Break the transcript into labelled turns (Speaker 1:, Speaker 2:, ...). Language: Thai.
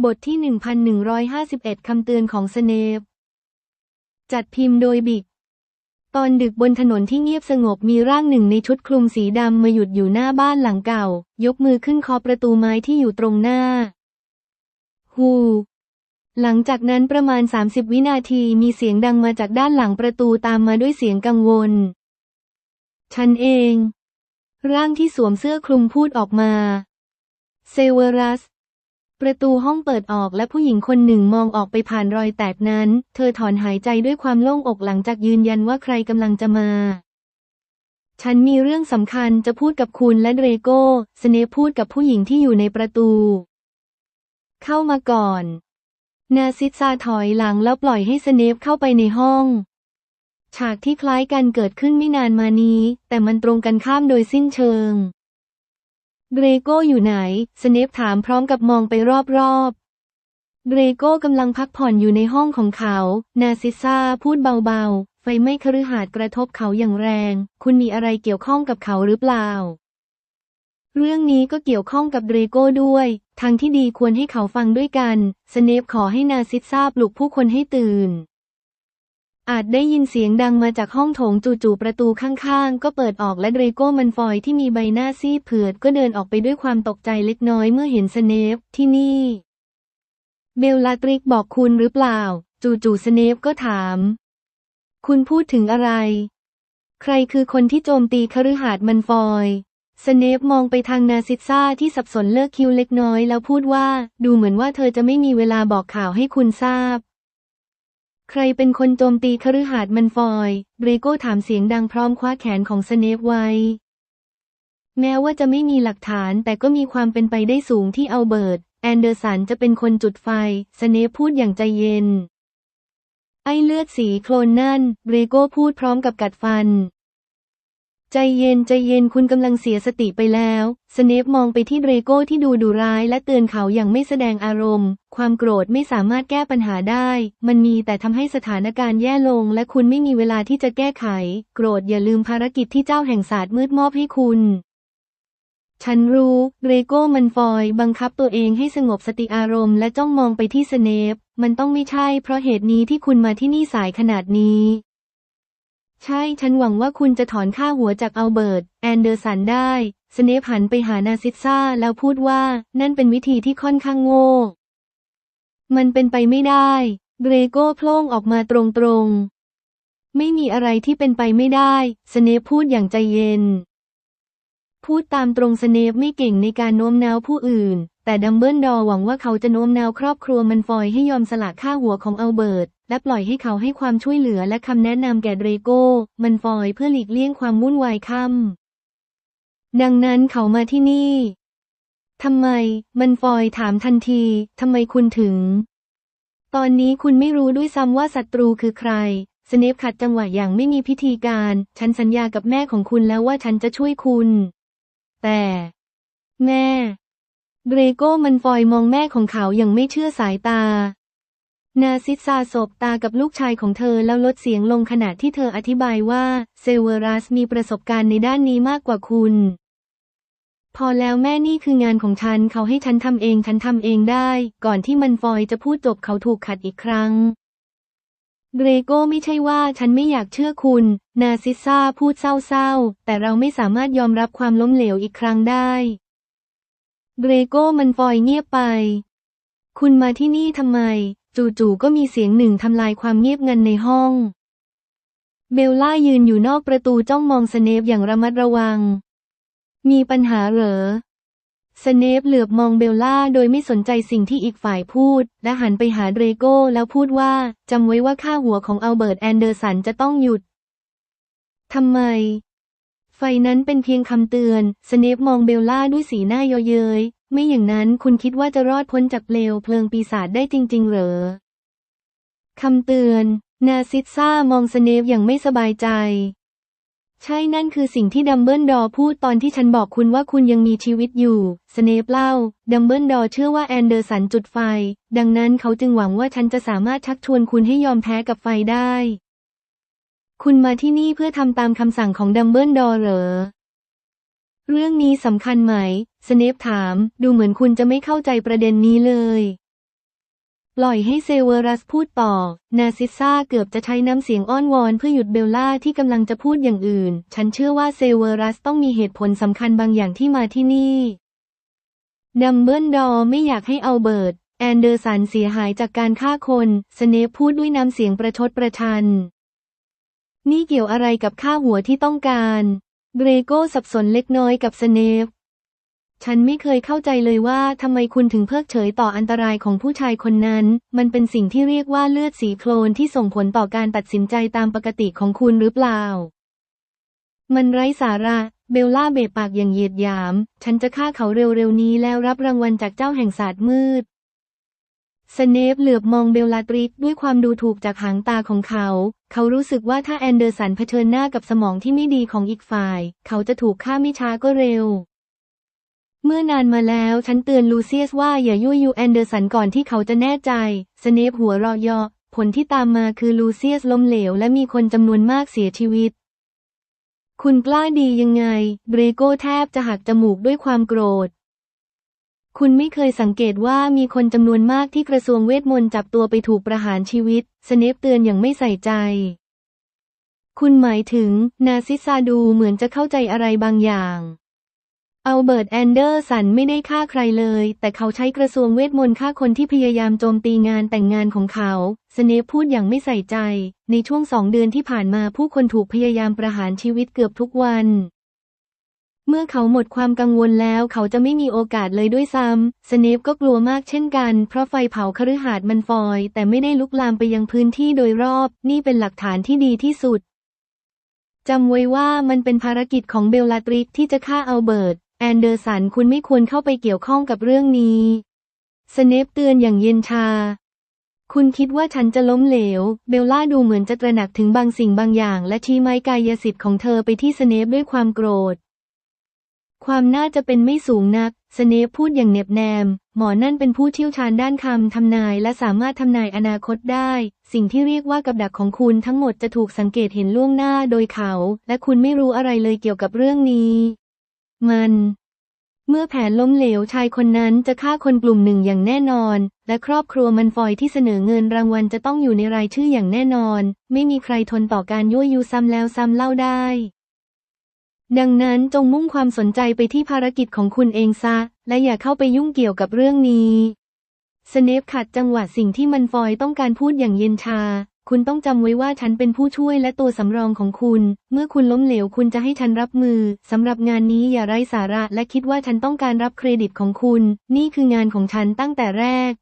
Speaker 1: บทที่ 1151 คำเตือนของสเนป จัดพิมพ์โดยบิก ตอนดึกบนถนนที่เงียบสงบมีร่างหนึ่งในชุดคลุมสีดำมาหยุดอยู่หน้าบ้านหลังเก่า ยกมือขึ้นคาะประตูไม้ที่อยู่ตรงหน้า ฮู หลังจากนั้นประมาณ 30 วินาทีมีเสียงดังมาจากด้านหลังประตูตามมาด้วยเสียงกังวล ฉันเอง ร่างที่สวมเสื้อคลุมพูดออกมา เซเวอรัส ประตูห้องเปิดออกและผู้หญิงคนหนึ่งมองออกไปผ่านรอยแตกนั้น เธอถอนหายใจด้วยความโล่งอกหลังจากยืนยันว่าใครกำลังจะมา ฉันมีเรื่องสำคัญจะพูดกับคุณและเดรโก้ สเนปพูดกับผู้หญิงที่อยู่ในประตู เข้ามาก่อน นาซิซาถอยหลังแล้วปล่อยให้สเนปเข้าไปในห้อง ฉากที่คล้ายกันเกิดขึ้นไม่นานมานี้ แต่มันตรงกันข้ามโดยสิ้นเชิง เดรโก้อยู่ไหน สเนปถามพร้อมกับมองไปรอบๆเดรโก้กำลังพักผ่อนอยู่ในห้องของเขา นาซิซาพูดเบาๆ ไฟไหม้คฤหาสน์กระทบเขาอย่างแรง คุณมีอะไรเกี่ยวข้องกับเขาหรือเปล่า เรื่องนี้ก็เกี่ยวข้องกับเดรโก้ด้วย ทางที่ดีควรให้เขาฟังด้วยกัน สเนปขอให้นาซิซาปลุกผู้คนให้ตื่น อาจได้ยินเสียงดังมาจากห้องโถงจู่ๆประตูข้างๆ ก็เปิดออกและเดรโก้มันฟอยที่มีใบหน้าซีดเผือดก็เดินออกไปด้วยความตกใจเล็กน้อยเมื่อเห็นสเนปที่นี่ เบลลาตริกบอกคุณหรือเปล่า จู่ๆสเนปก็ถาม คุณพูดถึงอะไร ใครคือคนที่โจมตีคฤหาสน์มันฟอยสเนปมองไปทางนาซิซ่าที่สับสนเลิกคิวเล็กน้อยแล้วพูดว่า ดูเหมือนว่าเธอจะไม่มีเวลาบอกข่าวให้คุณทราบ ใครเป็นคนโจมตีคฤหาสน์มันฟอย เบรโก้ถามเสียงดังพร้อมคว้าแขนของสเนปไว้ แม้ว่าจะไม่มีหลักฐานแต่ก็มีความเป็นไปได้สูงที่อัลเบิร์ต แอนเดอร์สันจะเป็นคนจุดไฟ สเนปพูดอย่างใจเย็น ไอเลือดสีโคลนนั่น เบรโก้พูดพร้อมกับกัดฟัน ใจเย็นใจเย็นคุณกำลังเสียสติไปแล้ว สเนปมองไปที่เดรโก้ที่ดูดุร้ายและเตือนเขาอย่างไม่แสดงอารมณ์ ความโกรธไม่สามารถแก้ปัญหาได้ มันมีแต่ทำให้สถานการณ์แย่ลง และคุณไม่มีเวลาที่จะแก้ไข โกรธอย่าลืมภารกิจที่เจ้าแห่งศาสตร์มืดมอบให้คุณ ฉันรู้เรโก้มันฟอย บังคับตัวเองให้สงบสติอารมณ์และจ้องมองไปที่สเนปมันต้องไม่ใช่เพราะเหตุนี้ที่คุณมาที่นี่สายขนาดนี้ ใช่ ฉันหวังว่าคุณจะถอนค่าหัวจากอัลเบิร์ต แอนเดอร์สันได้ สเนปหันไปหานาซิซาแล้วพูดว่า นั่นเป็นวิธีที่ค่อนข้างโง่ มันเป็นไปไม่ได้เดรโก้โพล่งออกมาตรงๆ ไม่มีอะไรที่เป็นไปไม่ได้ สเนปพูดอย่างใจเย็น พูดตามตรงสเนปไม่เก่งในการโน้มน้าวผู้อื่น แต่ดัมเบิลดอร์หวังว่าเขาจะโน้มน้าวครอบครัวมันฟอยให้ยอมสละค่าหัวของอัลเบิร์ต และปล่อยให้เขาให้ความช่วยเหลือและคำแนะนำแก่เดรโก้ มันฟอยเพื่อหลีกเลี่ยงความวุ่นวายค่ำดังนั้นเขามาที่นี่ทำไม มันฟอยถามทันทีทำไมคุณถึง ตอนนี้คุณไม่รู้ด้วยซ้ำว่าศัตรูคือใครสเนปขัดจังหวะอย่างไม่มีพิธีการ ฉันสัญญากับแม่ของคุณแล้วว่าฉันจะช่วยคุณ แต่ แม่ เดรโก้มันฟอยมองแม่ของเขาอย่างไม่เชื่อสายตา นาซิซาสบตากับลูกชายของเธอแล้วลดเสียงลงขณะที่เธออธิบายว่าเซเวอรัสมีประสบการณ์ในด้านนี้มากกว่าคุณ พอแล้วแม่นี่คืองานของฉันเขาให้ฉันทำเองฉันทำเองได้ ก่อนที่มันฟอยจะพูดจบเขาถูกขัดอีกครั้งเดรโก้ไม่ใช่ว่าฉันไม่อยากเชื่อคุณ นาซิซาพูดเศร้าๆ แต่เราไม่สามารถยอมรับความล้มเหลวอีกครั้งได้ เดรโก้มันฟอยเงียบไป คุณมาที่นี่ทำไม จู่ๆก็มีเสียงหนึ่งทำลายความเงียบงันในห้อง เบลล่ายืนอยู่นอกประตูจ้องมองสเนปอย่างระมัดระวัง มีปัญหาเหรอสเนปเหลือบมองเบลล่าโดยไม่สนใจสิ่งที่อีกฝ่ายพูด และหันไปหาเดรโก้แล้วพูดว่าจำไว้ว่าค่าหัวของอัลเบิร์ตแอนเดอร์สันจะต้องหยุดทำไม ไฟนั้นเป็นเพียงคำเตือน สเนปมองเบลล่าด้วยสีหน้าเยาะเย้ย ไม่อย่างนั้นคุณคิดว่าจะรอดพ้นจากเปลวเพลิงปีศาจได้จริง ๆ เหรอ คำเตือน นาซิตซ่ามองสเนปอย่างไม่สบายใจ ใช่นั่นคือสิ่งที่ดัมเบิลดอร์พูดตอนที่ฉันบอกคุณว่าคุณยังมีชีวิตอยู่ สเนปเล่า ดัมเบิลดอร์เชื่อว่าแอนเดอร์สันจุดไฟ ดังนั้นเขาจึงหวังว่าฉันจะสามารถชักชวนคุณให้ยอมแพ้กับไฟได้ คุณมาที่นี่เพื่อทำตามคำสั่งของดัมเบิลดอร์เหรอ เรื่องนี้สำคัญไหม สเนปถาม ดูเหมือนคุณจะไม่เข้าใจประเด็นนี้เลย ปล่อยให้เซเวอรัสพูดต่อ นาซิสซาเกือบจะใช้น้ำเสียงอ้อนวอนเพื่อหยุดเบลล่าที่กำลังจะพูดอย่างอื่น ฉันเชื่อว่าเซเวอรัสต้องมีเหตุผลสำคัญบางอย่างที่มาที่นี่ดัมเบิลดอร์ไม่อยากให้เอาเบิร์ตแอนเดอร์สันเสียหายจากการฆ่าคน สเนปพูดด้วยน้ำเสียงประชดประชัน นี่เกี่ยวอะไรกับค่าหัวที่ต้องการเดรโก้สับสนเล็กน้อยกับสเนปฉันไม่เคยเข้าใจเลยว่าทำไมคุณถึงเพิกเฉยต่ออันตรายของผู้ชายคนนั้น มันเป็นสิ่งที่เรียกว่าเลือดสีโคลนที่ส่งผลต่อการตัดสินใจตามปกติของคุณหรือเปล่า มันไร้สาระเบลล่าเบะปากอย่างเหยียดหยาม ฉันจะฆ่าเขาเร็วๆนี้แล้วรับรางวัลจากเจ้าแห่งศาสตร์มืด สเนปเหลือบมองเบลลาตริกด้วยความดูถูกจากหางตาของเขา เขารู้สึกว่าถ้าแอนเดอร์สันเผชิญหน้ากับสมองที่ไม่ดีของอีกฝ่าย เขาจะถูกฆ่าไม่ช้าก็เร็ว เมื่อนานมาแล้วฉันเตือนลูเซียสว่าอย่ายั่วยุแอนเดอร์สันก่อนที่เขาจะแน่ใจ สเนปหัวเราะเยาะผลที่ตามมาคือลูเซียสล้มเหลวและมีคนจำนวนมากเสียชีวิต คุณกล้าดียังไง เบรโกแทบจะหักจมูกด้วยความโกรธ คุณไม่เคยสังเกตว่ามีคนจำนวนมากที่กระทรวงเวทมนต์จับตัวไปถูกประหารชีวิต สเนปเตือนอย่างไม่ใส่ใจ คุณหมายถึง นาซิซาดูเหมือนจะเข้าใจอะไรบางอย่าง อัลเบิร์ตแอนเดอร์สันไม่ได้ฆ่าใครเลย แต่เขาใช้กระทรวงเวทมนต์ฆ่าคนที่พยายามโจมตีงานแต่งงานของเขา สเนปพูดอย่างไม่ใส่ใจ ในช่วงสองเดือนที่ผ่านมาผู้คนถูกพยายามประหารชีวิตเกือบทุกวัน เมื่อเขาหมดความกังวลแล้วเขาจะไม่มีโอกาสเลยด้วยซ้ำ สเนปก็กลัวมากเช่นกัน เพราะไฟเผาคฤหาสน์มันฟอย แต่ไม่ได้ลุกลามไปยังพื้นที่โดยรอบ นี่เป็นหลักฐานที่ดีที่สุด จำไว้ว่ามันเป็นภารกิจของเบลลาตริกที่จะฆ่าอัลเบิร์ต แอนเดอร์สันคุณไม่ควรเข้าไปเกี่ยวข้องกับเรื่องนี้ สเนปเตือนอย่างเย็นชา คุณคิดว่าฉันจะล้มเหลว เบลล่าดูเหมือนจะตระหนักถึงบางสิ่งบางอย่าง และชี้ไม้กายสิทธิ์ของเธอไปที่สเนปด้วยความโกรธ ความน่าจะเป็นไม่สูงนัก สเนปพูดอย่างเน็บแนม หมอนั่นเป็นผู้เชี่ยวชาญด้านคำทำนายและสามารถทำนายอนาคตได้ สิ่งที่เรียกว่ากับดักของคุณทั้งหมดจะถูกสังเกตเห็นล่วงหน้าโดยเขา และคุณไม่รู้อะไรเลยเกี่ยวกับเรื่องนี้ มัน เมื่อแผนล้มเหลวชายคนนั้นจะฆ่าคนกลุ่มหนึ่งอย่างแน่นอน และครอบครัวมันฟอยที่เสนอเงินรางวัลจะต้องอยู่ในรายชื่ออย่างแน่นอน ไม่มีใครทนต่อการยั่วยุซ้ำแล้วซ้ำเล่าได้ ดังนั้นจงมุ่งความสนใจไปที่ภารกิจของคุณเองซะ และอย่าเข้าไปยุ่งเกี่ยวกับเรื่องนี้สเนปขัดจังหวะสิ่งที่มันฟอยต้องการพูดอย่างเย็นชา คุณต้องจำไว้ว่าฉันเป็นผู้ช่วยและตัวสำรองของคุณ เมื่อคุณล้มเหลวคุณจะให้ฉันรับมือ สำหรับงานนี้อย่าไร้สาระและคิดว่าฉันต้องการรับเครดิตของคุณ นี่คืองานของฉันตั้งแต่แรก